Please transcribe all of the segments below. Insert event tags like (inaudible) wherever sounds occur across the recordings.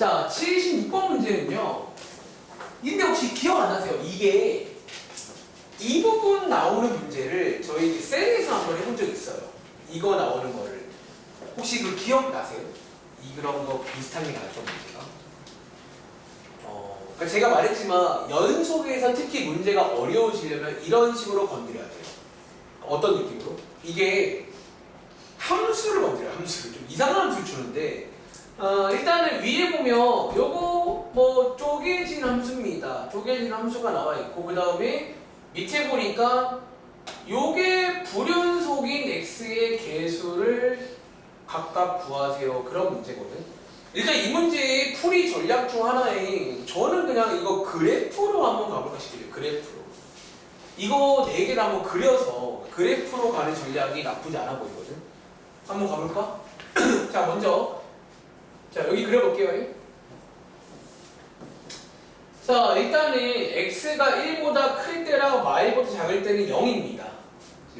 자, 76번 문제는요. 근데 혹시 기억 안 나세요? 이게 이 부분 나오는 문제를 저희 셀에서 한번 해본 적 있어요. 이거 나오는 거를. 혹시 그 기억 나세요? 이 그런 거 비슷한 게 나왔던 문제가? 어, 그러니까 제가 말했지만 연속에서 특히 문제가 어려우시려면 이런 식으로 건드려야 돼요. 어떤 느낌으로? 이게 함수를 건드려요. 함수를 좀 이상한 함수를 주는데 어, 일단은 위에 보면 요거 뭐 쪼개진 함수입니다. 쪼개진 함수가 나와 있고 그 다음에 밑에 보니까 요게 불연속인 x의 개수를 각각 구하세요. 그런 문제거든. 일단 이 문제의 풀이 전략 중 하나에 저는 그냥 이거 그래프로 한번 가볼까 싶어요. 그래프로. 이거 네 개를 한번 그려서 그래프로 가는 전략이 나쁘지 않아 보이거든. 한번 가볼까? (clears throat) 자, 먼저 자 여기 그려볼게요. 자 일단은 x가 1보다 클 때랑 y보다 작을 때는 0입니다.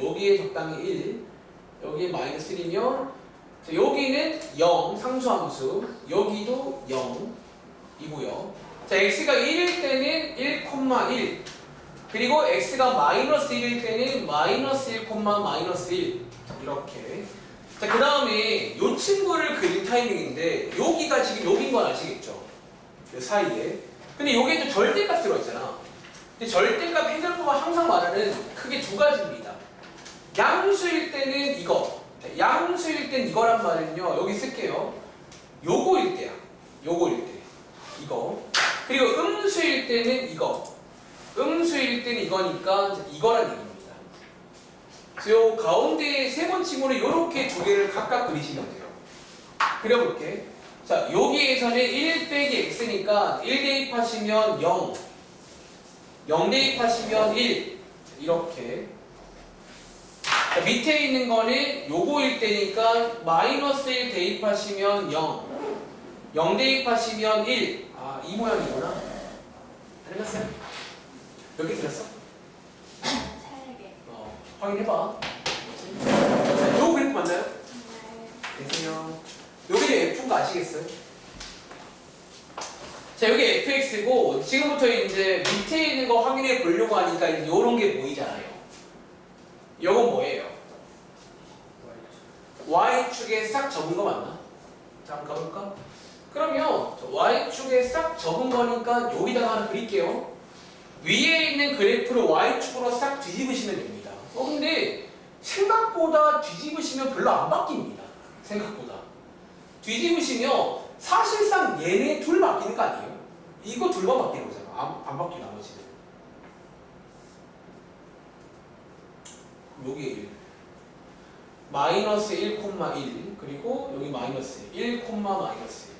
여기에 적당히 1, 여기에 마이너스 1이면 자, 여기는 0 상수함수, 여기도 0이고요. 자 x가 1일 때는 1,1 그리고 x가 마이너스 1일 때는 마이너스 1, 마이너스 1 이렇게 자, 그 다음에 요 친구를 그릴 타이밍인데 여기가 지금 여긴 건 아시겠죠? 요 사이에. 근데 여기에 또 절대값 들어있잖아. 근데 절대값 해결법은 항상 말하는 크게 두 가지입니다. 양수일 때는 이거. 자, 양수일 땐 이거란 말은요 여기 쓸게요. 요거일 때야. 요거일 때. 이거. 그리고 음수일 때는 이거. 음수일 때는 이거니까 이거란 얘기입니다 그래서 요 가운데 세 번 친구는 이렇게 두 개를 각각 그리시면 돼요. 그려볼게. 자, 여기에서는 1 빼기 x니까 1 대입하시면 0, 0 대입하시면 1 이렇게. 자, 밑에 있는 거는 요거일 때니까 마이너스 1 대입하시면 0, 0 대입하시면 1. 아, 이 모양이구나. 안 해봤어요? 몇개 들었어? 확인해봐. 자, 요 그래프 맞나요? 안녕하세요. 요게 F인 거 아시겠어요? 자, 여기 fx고 지금부터 이제 밑에 있는 거 확인해 보려고 하니까 이제 요런 게 보이잖아요. 요건 뭐예요? y축에 싹 접은 거 맞나? 자, 한번 가볼까? 그러면 저 y축에 싹 접은 거니까 여기다가 하나 그릴게요. 위에 있는 그래프를 y축으로 싹 뒤집으시면 됩니다. 어, 근데 생각보다 뒤집으시면 별로 안 바뀝니다. 생각보다. 뒤집으시면 사실상 얘네 둘 바뀌는 거 아니에요? 이거 둘만 바뀌는 거잖아. 안, 안 바뀌고 나머지는. 여기 1. 마이너스 1, 1 그리고 여기 마이너스 1, 마이너스 1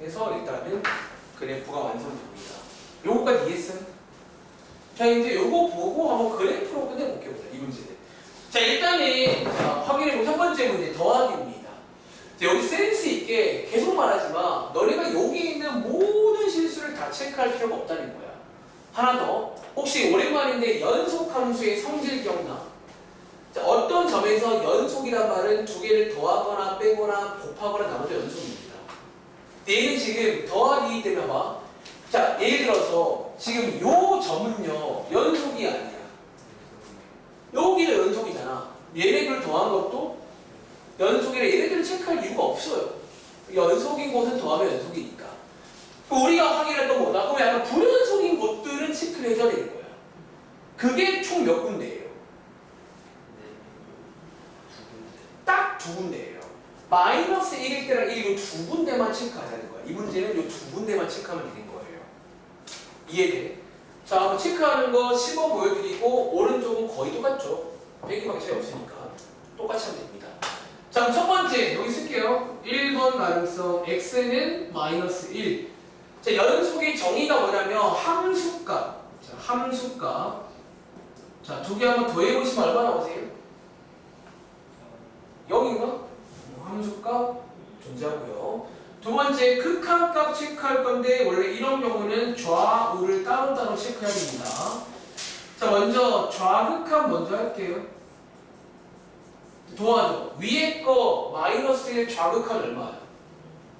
이렇게 해서 일단은 그래프가 완성됩니다. 요거까지 이해했어요? 자 이제 요거 보고 한번 그래프로 끝내볼게요. 이 문제는. 자 일단은 자, 확인해본 첫 번째 문제 더하기입니다. 자, 여기 센스 있게 계속 말하지만 너네가 여기 있는 모든 실수를 다 체크할 필요가 없다는 거야. 하나 더 혹시 오랜만인데 연속 함수의 성질 기억나? 자, 어떤 점에서 연속이란 말은 두 개를 더하거나 빼거나 곱하거나 나눠도 연속입니다. 얘는 지금 더하기 때문에 봐. 자, 예를 들어서 지금 요 점은요 연속이 아니야. 여기가 연속이잖아. 얘네들 더한 것도 연속이라 얘네들을 체크할 이유가 없어요. 연속인 곳은 더하면 연속이니까. 우리가 확인할 건 뭐다? 그럼 약간 불연속인 것들은 체크를 해줘야 되는 거야. 그게 총 몇 군데예요? 딱 두 군데예요. 마이너스 1일 때랑 1이 두 군데만 체크하자는 거야. 이 문제는 이 두 군데만 체크하면 되는 거예요. 이해돼? 자, 한번 체크하는 거 10번 보여드리고 오른쪽은 거의 똑같죠. 빼기밖에 차이 없으니까 똑같이 하면 됩니다. 자, 첫 번째 여기 쓸게요. 1번 가능성 x는 마이너스 1. 자, 연속의 정의가 뭐냐면 함수값. 자, 함수값. 자, 두 개 한번 더해보시면 얼마 나오세요? 0인가? 함수값 존재하고요. 두 번째 극한값 체크할 건데 원래 이런 경우는 좌우를 따로따로 체크해야 됩니다. 자 먼저 좌극한 먼저 할게요. 도와줘. 위에 거 마이 마이너스 1 좌극한 얼마야?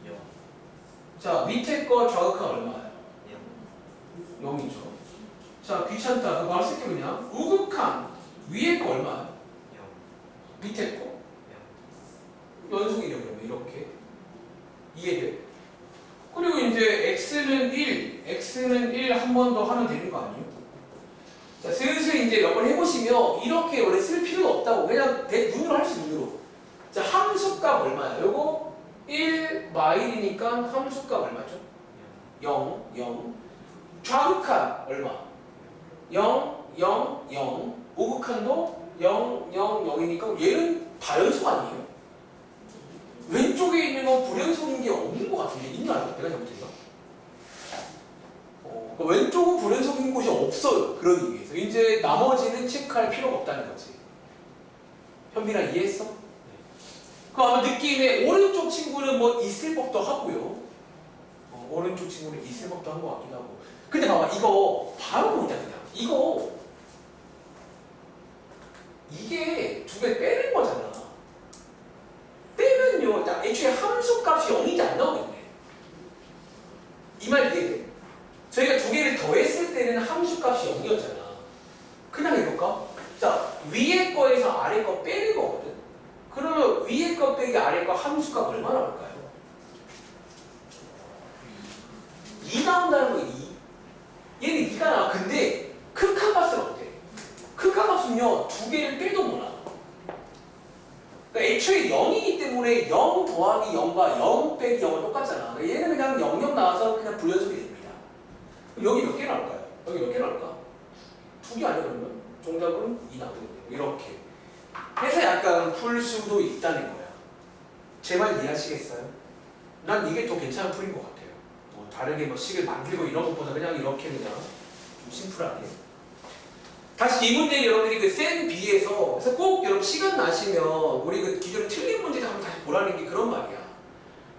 0 자 밑에 거 좌극한 얼마야? 0 0이죠. 자 귀찮다. 그거 쓸게 그냥. 우극한 위에 거 얼마야? 0 밑에 거. 연속이죠 그러면 이렇게. 이해돼? 그리고 이제 x는 1, x는 1 한 번 더 하면 되는 거 아니에요? 자 슬슬 이제 몇 번 해보시면 이렇게 원래 쓸 필요가 없다고 그냥 내 눈으로 할 수 있는 눈으로. 자 함수값 얼마야? 요거 1 마일이니까 함수값 얼마죠? 0, 0. 좌극한 얼마? 0, 0, 0. 우극한도 0, 0, 0이니까 얘는 다연속 아니에요? 왼쪽에 있는 건 불연속인 게 없는 것 같은데 있나요? 내가 잘못했나? 어, 그러니까 왼쪽은 불연속인 곳이 없어요. 그러기 위해서 이제 나머지는 체크할 필요가 없다는 거지. 현빈아 이해했어? 그럼 아마 느낌에 오른쪽 친구는 뭐 있을 법도 하고요. 어, 오른쪽 친구는 있을 법도 한 것 같기도 하고. 근데 봐봐 이거 바로 보자 그냥. 이거 이게 두 개 빼는 거잖아. 빼면요, 딱 애초에 함수 값이 0이지 안 나오겠네. 이 말 이해돼? 저희가 두 개를 더했을 때는 함수 값이 0이었잖아. 그냥 해볼까? 자, 위에 거에서 아래 거 빼는 거거든. 그러면 위에 거 빼기 아래 거 함수 값 얼마나 나올까요? 2 나온다는 거 2. 얘는 2가 나와. 근데 극한 값은 어때? 극한 값은요, 두 개를 빼도 못 나와. 그러니까 애초에 0이기 때문에 0 더하기 0과 0 빼기 0은 똑같잖아. 그러니까 얘는 그냥 0, 0 나와서 그냥 불연속이 됩니다. 그럼 여기 몇 개 나올까요? 여기 몇 개 나올까? 두 개 아니야 그러면? 정답은 2 나오거든요. 이렇게. 해서 약간 풀 수도 있다는 거야. 제 말 이해하시겠어요? 난 이게 더 괜찮은 풀인 것 같아요. 뭐 다르게 뭐 식을 만들고 이런 것보다 그냥 이렇게 그냥 좀 심플하게. 다시 이 문제 여러분들이 그센 B에서 그래서 꼭 여러분 시간 나시면 우리 그 기존에 틀린 문제 한번 다시 보라는 게 그런 말이야.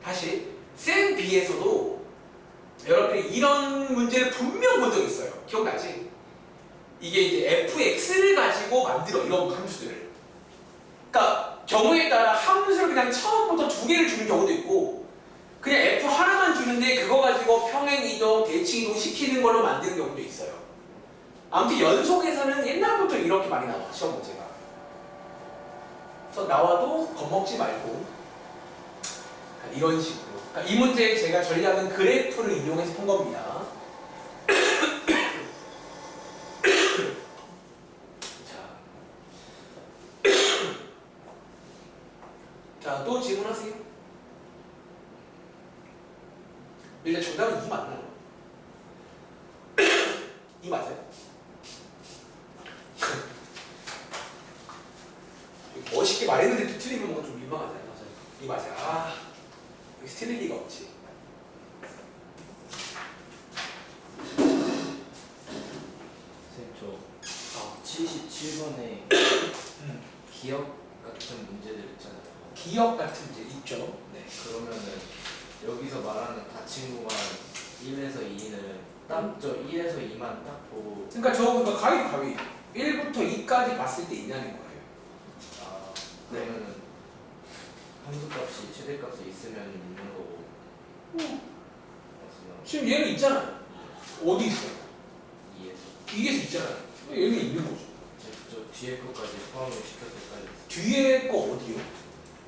다시 센 B에서도 여러분들이 이런 문제를 분명 본 적 있어요. 기억나지? 이게 이제 fx를 가지고 만들어 이런 함수들을. 그러니까 경우에 따라 함수를 그냥 처음부터 두 개를 주는 경우도 있고 그냥 f 하나만 주는데 그거 가지고 평행 이동, 대칭 이동 시키는 걸로 만드는 경우도 있어요. 아무튼 연속에서는 옛날부터 이렇게 많이 나와 시험 문제가. 그래서 나와도 겁먹지 말고 이런 식으로. 그러니까 이 문제 제가 전략은 그래프를 이용해서 푼 겁니다. 자, 자, 또 질문하세요. 일단 정답은 2 맞나요? 2 맞아요? 멋있게 말했는데 또 틀리면 뭔가 좀 민망하잖아요. 이 맞아. 아, 여기 틀릴 리가 없지. 선생님 저 어. 77번에 음. 기억 같은 문제들 있잖아요 기억 같은 문제 있죠. 네. 그러면은 여기서 말하는 닫힌 구간 1에서 2는 딱저 1에서 2만 딱 보고 그러니까 저 그러니까 가위 가위 1부터 2까지 봤을 때 있냐는. 아 네. 그러면은 함수값이 최대값이 있으면 있는 거고 맞으면 지금 얘는 있잖아. 어디 있어? 2에서 위에서 있잖아. 얘는 있는 거죠. 저, 저 뒤에 것까지 포함을 시켰을 때까지 뒤에 거 어디요?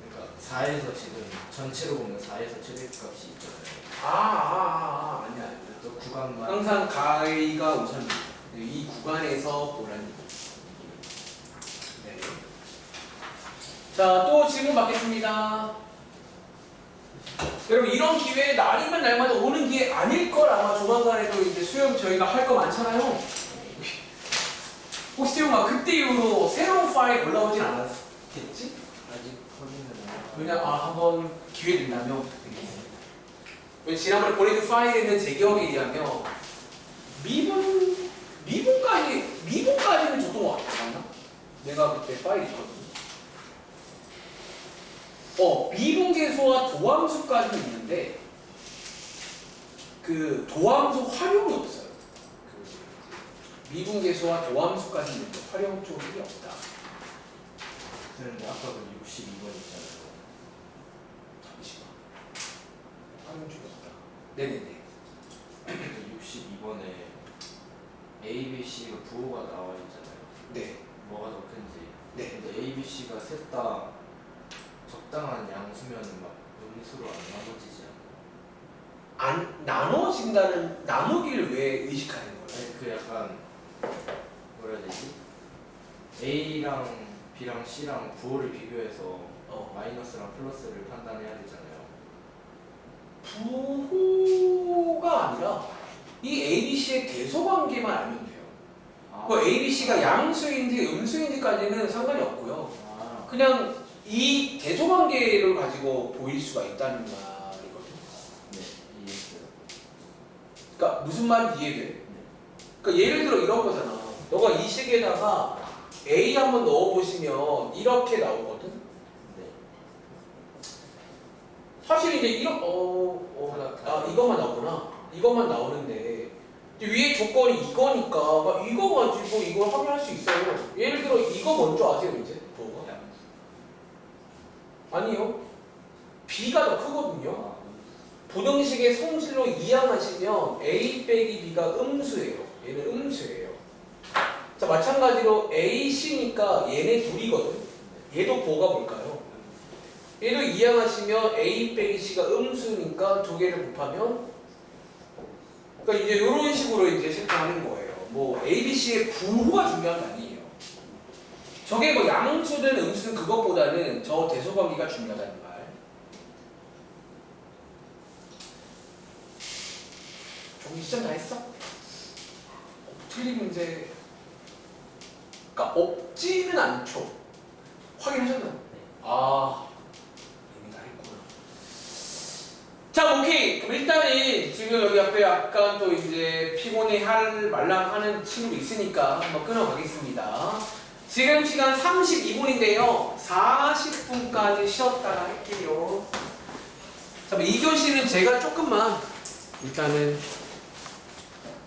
그러니까 4에서 지금 전체로 보면 4에서 최대값이 있잖아요 아, 아, 아, 아 아니야. 아니야. 저 구간만 항상 가위가 우선입니다. 이 구간에서 보라는 얘기죠. 네. 자, 또 질문 받겠습니다. 여러분 이런 기회 날이면 날마다 오는 기회 아닐 걸 아마 조만간에도 이제 수영 저희가 할 거 많잖아요. 혹시 태용아 그때 이후로 새로운 파일 올라오진 않았겠지? 아직 안 그냥 아 한번 기회 된다면. 왜 지난번에 보내준 파일에는 제 기억에 의하면 미분 미분까지 미분까지는 줬던 것 같아 맞나? 내가 그때 파일 있거든. 어, 미분계수와 도함수까지 있는데 그 도함수 활용이 없어요. 그 미분계수와 도함수까지 있는데 활용 쪽이 없다. 그런데 뭐 아까 그 62번 있잖아요. 잠시만. 활용 쪽이 없다. 네네네. 62번에 A, B, C가 부호가 나와 있잖아요. 네. 뭐가 더 큰지. 네. 근데 A, B, C가 셋다 적당한 양수면은 막 음수로 안 나눠지지 않아요. 안 나눠진다는 나누기를 왜 의식하는 거예요? 아니 그 약간 뭐라 해야 되지? A랑 B랑 C랑 부호를 비교해서 어. 마이너스랑 플러스를 판단해야 되잖아요. 부호가 아니라 이 A, B, C의 대소 관계만 알면 돼요. 아, 그 A, B, C가 양수인지 음수인지까지는 상관이 없고요. 아, 그냥 이 대소 관계를 가지고 보일 수가 있다는 말이거든요. 네 이해했어요. 그러니까 무슨 말인지 이해돼? 네. 그러니까 예를 들어 이런 거잖아. 너가 이 식에다가 A 한번 넣어보시면 이렇게 나오거든. 네. 사실 이제 이런 어, 어, 나, 아 이것만 나오구나. 이것만 나오는데 이제 위에 조건이 이거니까 막 이거 가지고 이걸 확인할 수 있어요. 예를 들어 이거 먼저 아세요 이제 뭐가? 아니요. B가 더 크거든요. 아, 부등식의 성질로 이항하시면 A 빼기 B가 음수예요. 얘는 음수예요. 자 마찬가지로 A, C니까 얘네 둘이거든. 얘도 뭐가 뭘까요? 얘도 이항하시면 A 빼기 C가 음수니까 두 개를 곱하면 그러니까 이제 이런 식으로 이제 실행하는 거예요. 뭐 A, B, C의 부호가 중요한 게 아니에요. 저게 뭐 양수든 음수든 그것보다는 저 대소관계가 중요하다는 말. 종이 시점 다 했어? 틀린 문제. 그러니까 없지는 않죠. 확인하셨나요? 아, 이미 다 했구나. 자, 오케이. 그럼 일단은 지금 여기 앞에 약간 또 이제 피곤해 할 말랑하는 친구도 있으니까 한번 끊어가겠습니다. 지금 시간 32분인데요. 40분까지 쉬었다가 할게요. 자, 2교시는 제가 조금만 일단은